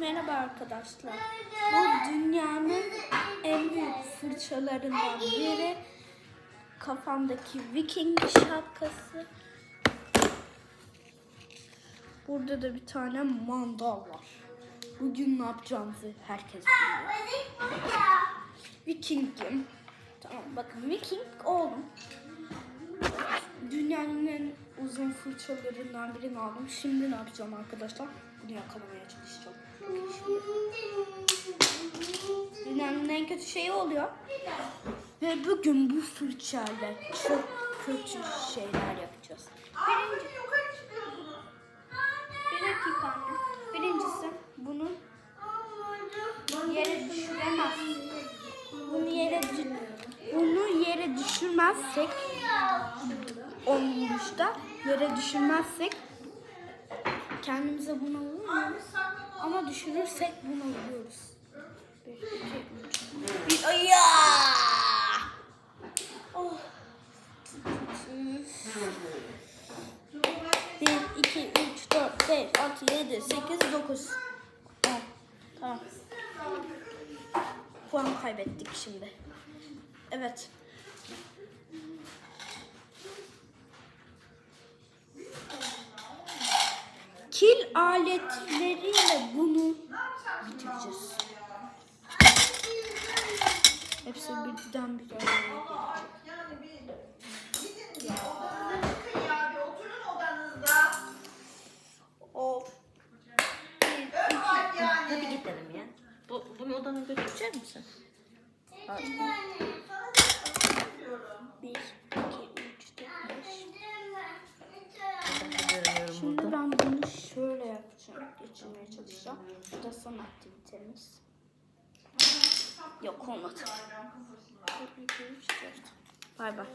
Merhaba arkadaşlar. Bu dünyanın en büyük fırçalarından biri. Kafamdaki Viking şapkası. Burada da bir tane mandal var. Bugün ne yapacağımızı herkes biliyor. Viking'im. Tamam bakın Viking oldum. Uzun fırçalarından birini aldım. Şimdi ne yapacağım arkadaşlar? Bunu yakalamaya çalışacağım. Dünyanın en kötü şeyi oluyor. Ve bugün bu fırçayla çok kötü şeyler yapacağız. Birinci, bir dakika anne. Birincisi bunu yere düşüremez. Bunu yere bunu yere düşürmezsek olmuşta yere düşürmezsek kendimize bunu vurmuyoruz. Ama düşürürsek bunu vuruyoruz. Bir, iki, üç. Oh. Bir, iki, üç, dört, beş, altı, yedi, sekiz, dokuz. On. Tamam. Puan kaybettik şimdi. Evet. Aletleriyle bunu bitireceğiz. Hepsi birden bir araya gelecek. Hadi gidelim ya. Bu, bunu odana götürecek misin? Yapıyorum. Bir, iki, üç, dört, beş. Ben de görüyorum Şimdi burada. ben bunu şöyle yapacağım. Geçirmeye çalışacağım. Bu da son aktivitemiz. Yok olmadı. Bay bay.